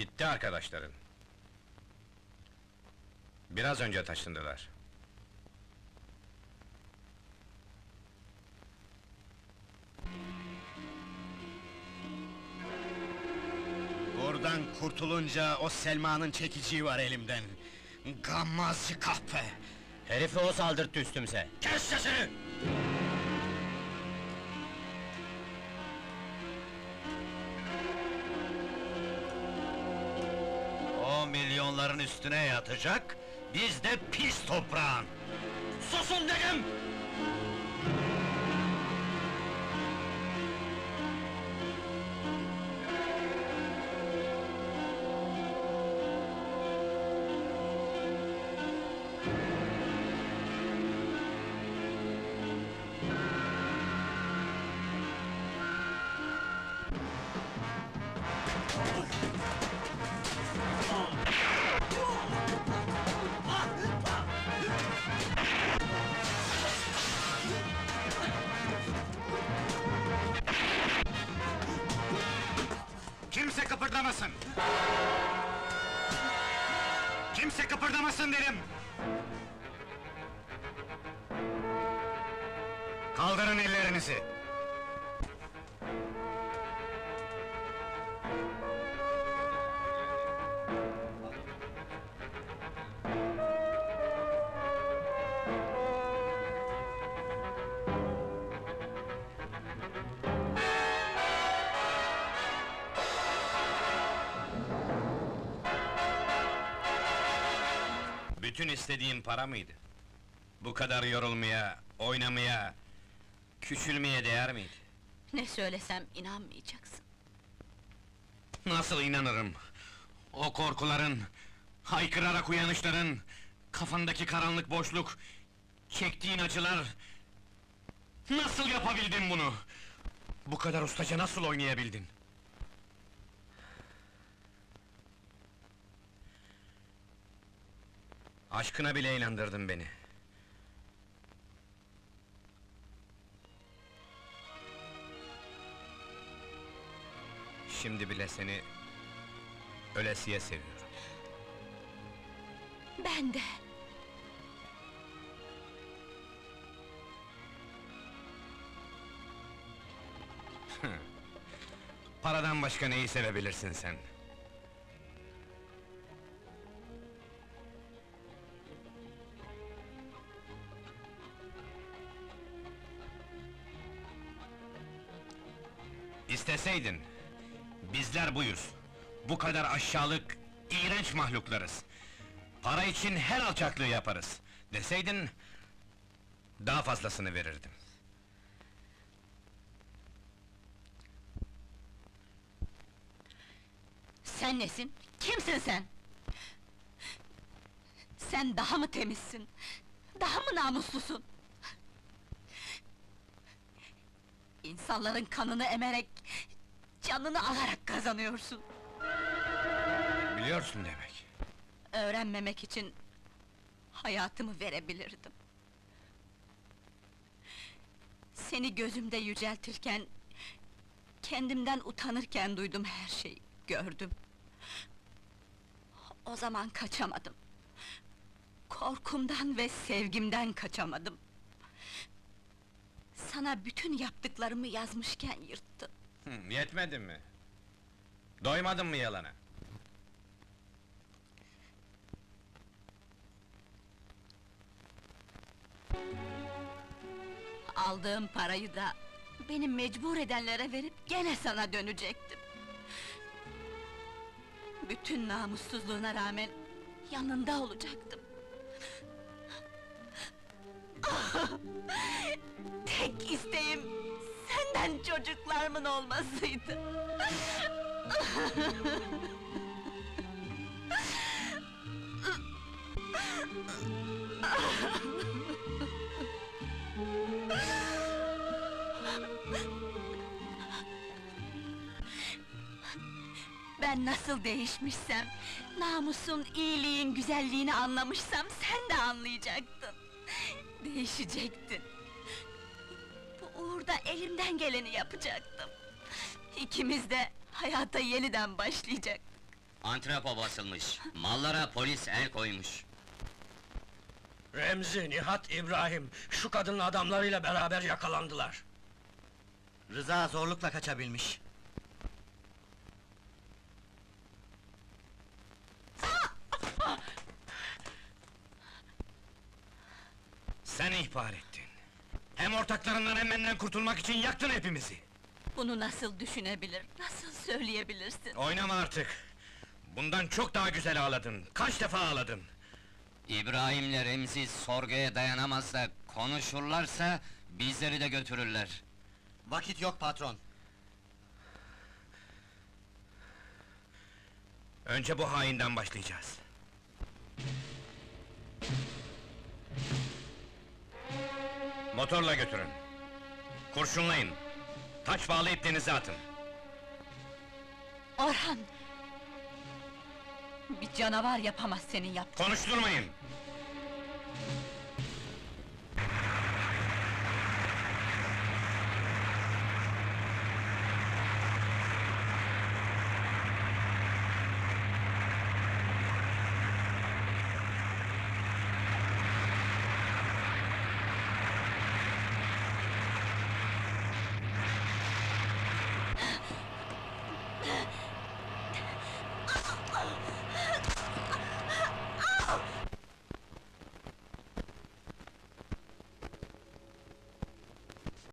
Gitti arkadaşların. Biraz önce taşındılar. Buradan kurtulunca o Selma'nın çekiciği var elimden. Gammazcı kahpe! Herifi o saldırttı üstümüze. Kes sesini! Milyonların üstüne yatacak, biz de pis toprağın! Susun dedim! Kıpırdamasın! Kimse kıpırdamasın dedim! Kaldırın ellerinizi! Bütün istediğin para mıydı? Bu kadar yorulmaya, oynamaya, küçülmeye değer miydi? Ne söylesem inanmayacaksın. Nasıl inanırım? O korkuların, haykırarak uyanışların, kafandaki karanlık boşluk, çektiğin acılar... Nasıl yapabildin bunu? Bu kadar ustaca nasıl oynayabildin? Aşkına bile inandırdın beni. Şimdi bile seni ölesiye seviyorum. Ben de. Paradan başka neyi sevebilirsin sen? İsteseydin, bizler buyuz. Bu kadar aşağılık, iğrenç mahluklarız. Para için her alçaklığı yaparız. Deseydin, daha fazlasını verirdim. Sen nesin? Kimsin sen? Sen daha mı temizsin? Daha mı namuslusun? İnsanların kanını emerek, canını alarak kazanıyorsun. Biliyorsun demek. Öğrenmemek için hayatımı verebilirdim. Seni gözümde yüceltirken, kendimden utanırken duydum her şeyi, gördüm. O zaman kaçamadım. Korkumdan ve sevgimden kaçamadım. Sana bütün yaptıklarımı yazmışken yırttım. Hı, yetmedi mi? Doymadın mı yalana? Aldığım parayı da beni mecbur edenlere verip gene sana dönecektim. Bütün namussuzluğuna rağmen yanında olacaktım. Ah! Tek isteğim senden çocuklarımın olmasıydı. Ben nasıl değişmişsem, namusun, iyiliğin, güzelliğini anlamışsam sen de anlayacaktın. Değişecektin. Uğurda elimden geleni yapacaktım. İkimiz de hayata yeniden başlayacaktık. Antrepo basılmış. Mallara polis el koymuş. Remzi, Nihat, İbrahim, şu kadının adamlarıyla beraber yakalandılar. Rıza zorlukla kaçabilmiş. Sen ihbar ettin. Hem ortaklarından hem benden kurtulmak için yaktın hepimizi. Bunu nasıl düşünebilir, nasıl söyleyebilirsin? Oynama artık. Bundan çok daha güzel ağladın. Kaç defa ağladın? İbrahim'le Remzi sorguya dayanamaz da konuşurlarsa bizleri de götürürler. Vakit yok patron. Önce bu hainden başlayacağız. Motorla götürün. Kurşunlayın. Taç bağlayıp denize atın. Orhan! Bir canavar yapamaz senin yaptığın. Konuşturmayın!